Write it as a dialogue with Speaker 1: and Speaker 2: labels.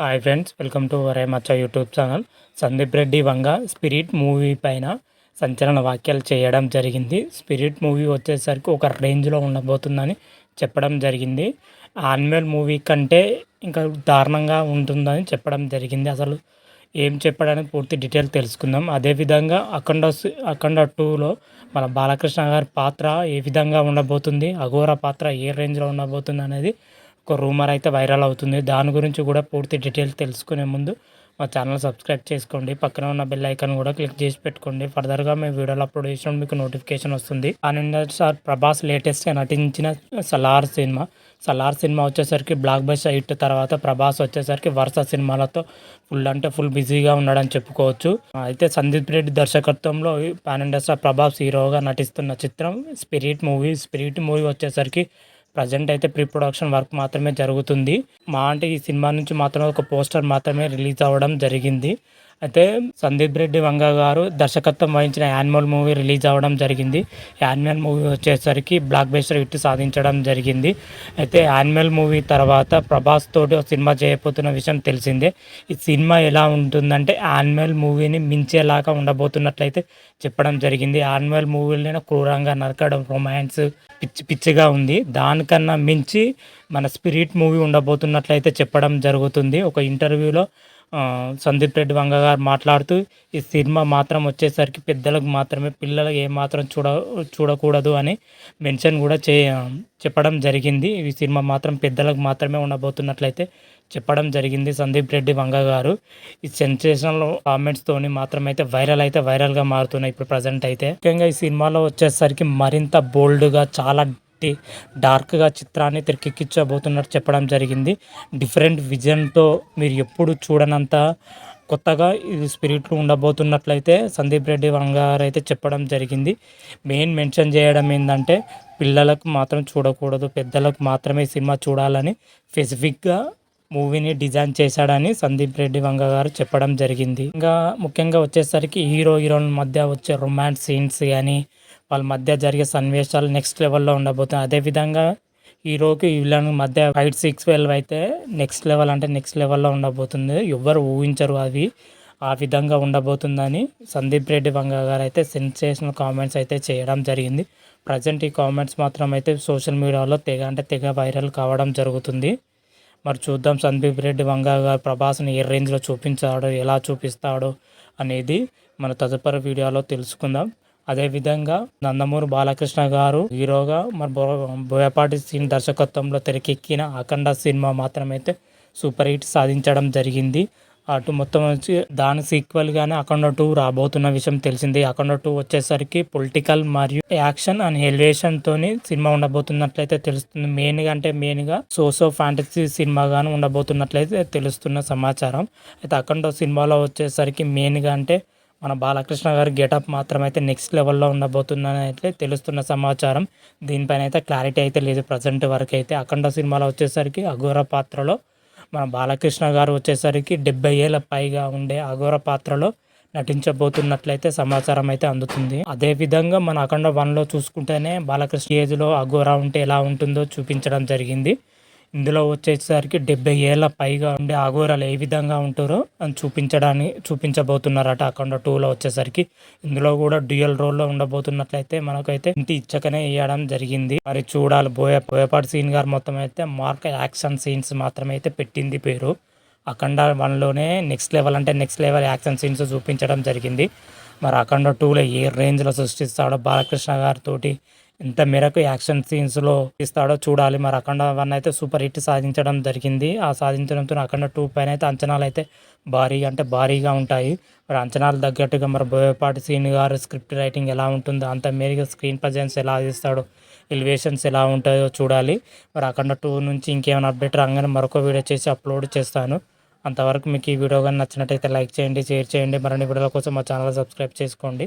Speaker 1: Hi friends welcome to వరే మచ్చ YouTube channel Sandeep Reddy Vanga Spirit movie పైన సంచలన వ్యాఖ్యలు చేయడం జరిగింది. స్పిరిట్ మూవీ వచ్చేసరికి ఒక రేంజ్లో ఉండబోతుందని చెప్పడం జరిగింది. ఆన్మేల్ మూవీ కంటే ఇంకా దారుణంగా ఉంటుందని చెప్పడం జరిగింది. అసలు ఏం చెప్పడానికి పూర్తి డీటెయిల్ తెలుసుకుందాం. అదేవిధంగా అఖండ అఖండ టూలో మన బాలకృష్ణ గారి పాత్ర ఏ విధంగా ఉండబోతుంది? అఘోర పాత్ర ఏ రేంజ్లో ఉండబోతుంది అనేది ఒక రూమర్ అయితే వైరల్ అవుతుంది. దాని గురించి కూడా పూర్తి డీటెయిల్స్ తెలుసుకునే ముందు మా ఛానల్ సబ్స్క్రైబ్ చేసుకోండి. పక్కన ఉన్న బెల్ ఐకాన్ కూడా క్లిక్ చేసి పెట్టుకోండి. ఫర్దర్గా మేము వీడియోలు అప్లోడ్ చేసినప్పుడు మీకు నోటిఫికేషన్ వస్తుంది. అండ్ సార్ ప్రభాస్ లేటెస్ట్గా నటించిన సలార్ సినిమా. సలార్ సినిమా వచ్చేసరికి బ్లాక్ బస్టర్ హిట్ తర్వాత ప్రభాస్ వచ్చేసరికి వరుస సినిమాలతో ఫుల్ అంటే ఫుల్ బిజీగా ఉన్నాడని చెప్పుకోవచ్చు. అయితే సందీప్ రెడ్డి దర్శకత్వంలో పాన్ ఇండియా ప్రభాస్ హీరోగా నటిస్తున్న చిత్రం స్పిరిట్ మూవీ స్పిరిట్ మూవీ వచ్చేసరికి ప్రజెంట్ అయితే ప్రీ ప్రొడక్షన్ వర్క్ మాత్రమే జరుగుతుంది. మా అంటే ఈ సినిమా నుంచి మాత్రమే ఒక పోస్టర్ మాత్రమే రిలీజ్ అవ్వడం జరిగింది. అయితే సందీప్ రెడ్డి వంగ గారు దర్శకత్వం వహించిన యానిమల్ మూవీ రిలీజ్ అవ్వడం జరిగింది. యానిమల్ మూవీ వచ్చేసరికి బ్లాక్ బస్టర్ హిట్ సాధించడం జరిగింది. అయితే యానిమల్ మూవీ తర్వాత ప్రభాస్ తోటి సినిమా చేయబోతున్న విషయం తెలిసిందే. ఈ సినిమా ఎలా ఉంటుందంటే యానిమల్ మూవీని మించేలాగా ఉండబోతున్నట్లయితే చెప్పడం జరిగింది. యానిమల్ మూవీలను క్రూరంగా నరకడం రొమాన్స్ పిచ్చి పిచ్చిగా ఉంది. దానికన్నా మించి మన స్పిరిట్ మూవీ ఉండబోతున్నట్లయితే చెప్పడం జరుగుతుంది. ఒక ఇంటర్వ్యూలో సందీప్ రెడ్డి వంగ గారు మాట్లాడుతూ ఈ సినిమా మాత్రం వచ్చేసరికి పెద్దలకు మాత్రమే పిల్లలకు ఏమాత్రం చూడ చూడకూడదు అని మెన్షన్ కూడా చే చెప్పడం జరిగింది. ఈ సినిమా మాత్రం పెద్దలకు మాత్రమే ఉండబోతున్నట్లయితే చెప్పడం జరిగింది. సందీప్ రెడ్డి వంగ గారు. ఈ సెన్సేషనల్ కామెంట్స్తోని మాత్రం అయితే వైరల్ అయితే వైరల్గా మారుతున్నాయి ఇప్పుడు ప్రజెంట్ అయితే. ముఖ్యంగా ఈ సినిమాలో వచ్చేసరికి మరింత బోల్డ్గా చాలా డార్క్గా చిత్రాన్ని తెరకెక్కించబోతున్నట్టు చెప్పడం జరిగింది. డిఫరెంట్ విజన్తో మీరు ఎప్పుడు చూడనంత కొత్తగా ఇది స్పిరిట్లు ఉండబోతున్నట్లయితే సందీప్ రెడ్డి వంగారు అయితే చెప్పడం జరిగింది. మెయిన్ మెన్షన్ చేయడం ఏంటంటే పిల్లలకు మాత్రం చూడకూడదు పెద్దలకు మాత్రమే సినిమా చూడాలని స్పెసిఫిక్గా మూవీని డిజైన్ చేశాడని సందీప్ రెడ్డి వంగ గారు చెప్పడం జరిగింది. ఇంకా ముఖ్యంగా వచ్చేసరికి హీరో హీరోయిన్ మధ్య వచ్చే రొమాన్స్ సీన్స్ కానీ వాళ్ళ మధ్య జరిగే సన్నివేశాలు నెక్స్ట్ లెవెల్లో ఉండబోతుంది అదేవిధంగా హీరోకి విలన్ మధ్య ఫైట్ సిక్స్ ట్వెల్వ్ అయితే నెక్స్ట్ లెవెల్ అంటే నెక్స్ట్ లెవెల్లో ఉండబోతుంది. ఎవ్వరు ఊహించరు అవి ఆ విధంగా ఉండబోతుందని సందీప్ రెడ్డి వంగ గారు అయితే సెన్సేషనల్ కామెంట్స్ అయితే చేయడం జరిగింది. ప్రజెంట్ ఈ కామెంట్స్ మాత్రం అయితే సోషల్ మీడియాలో తెగ అంటే తెగ వైరల్ కావడం జరుగుతుంది. మరి చూద్దాం సందీప్ రెడ్డి వంగ గారు ప్రభాస్ని ఏ రేంజ్లో చూపించాడో ఎలా చూపిస్తాడో అనేది మన తదుపరి వీడియోలో తెలుసుకుందాం. అదేవిధంగా నందమూరి బాలకృష్ణ గారు హీరోగా మరి బోయపాటి సీన్ దర్శకత్వంలో తెరకెక్కిన అఖండ సినిమా మాత్రమైతే సూపర్ హిట్ సాధించడం జరిగింది. అటు మొత్తం వచ్చి దాని సీక్వెల్గానే అఖండ టూ రాబోతున్న విషయం తెలిసింది. అఖండ టూ వచ్చేసరికి పొలిటికల్ మరియు యాక్షన్ అండ్ ఎలివేషన్తోని సినిమా ఉండబోతున్నట్లయితే తెలుస్తుంది. మెయిన్గా అంటే మెయిన్గా సోసో ఫ్యాంటసీ సినిమాగాను ఉండబోతున్నట్లయితే తెలుస్తున్న సమాచారం. అయితే అఖండ సినిమాలో వచ్చేసరికి మెయిన్గా అంటే మన బాలకృష్ణ గారి గెటప్ మాత్రం అయితే నెక్స్ట్ లెవెల్లో ఉండబోతుందని అయితే తెలుస్తున్న సమాచారం. దీనిపైన అయితే క్లారిటీ అయితే లేదు. ప్రజెంట్ వరకు అయితే అఖండ సినిమాలో వచ్చేసరికి అఘోర పాత్రలో మన బాలకృష్ణ గారు వచ్చేసరికి డెబ్బై ఏళ్ళ పైగా ఉండే అఘోర పాత్రలో నటించబోతున్నట్లయితే సమాచారం అయితే అందుతుంది. అదే విధంగా మన అఖండ వన్లో చూసుకుంటేనే బాలకృష్ణ ఏజ్లో అఘోర ఉంటే ఎలా ఉంటుందో చూపించడం జరిగింది. ఇందులో వచ్చేసరికి డెబ్బై ఏళ్ళ పైగా ఉండే అఘోరాలు ఏ విధంగా ఉంటారో అని చూపించడానికి చూపించబోతున్నారట అఖండ టూలో వచ్చేసరికి. ఇందులో కూడా డ్యూయల్ రోల్లో ఉండబోతున్నట్లయితే మనకైతే ఇంటి ఇచ్చకనే ఇవ్వడం జరిగింది. మరి చూడాలి బోయ బోయపాటి సీన్ గారు మొత్తం అయితే మార్క్ యాక్షన్ సీన్స్ మాత్రమే అయితే పెట్టింది పేరు. అఖండ వన్లోనే నెక్స్ట్ లెవెల్ అంటే నెక్స్ట్ లెవెల్ యాక్షన్ సీన్స్ చూపించడం జరిగింది. మరి అఖండ టూలో ఏ రేంజ్లో సృష్టిస్తాడో బాలకృష్ణ గారితోటి ఎంత మేరకు యాక్షన్ సీన్స్లో ఇస్తాడో చూడాలి. మరి అఖండ వన్ అయితే సూపర్ హిట్ సాధించడం జరిగింది. ఆ సాధించడంతో అఖండ టూ పైన అయితే అంచనాలు అయితే భారీగా అంటే భారీగా ఉంటాయి. మరి అంచనాలు తగ్గట్టుగా మరి బోయపాటి సీన్ గారు స్క్రిప్ట్ రైటింగ్ ఎలా ఉంటుందో అంత మేరకు స్క్రీన్ ప్రజెన్స్ ఎలా ఇస్తాడో ఎలివేషన్స్ ఎలా ఉంటాయో చూడాలి. మరి అఖండ టూ నుంచి ఇంకేమైనా అప్డేట్ రాగానే మరొక వీడియో చేసి అప్లోడ్ చేస్తాను. అంతవరకు మీకు ఈ వీడియో కానీ నచ్చినట్టయితే లైక్ చేయండి షేర్ చేయండి. మరిన్ని వీడియోల కోసం మా ఛానల్ సబ్స్క్రైబ్ చేసుకోండి.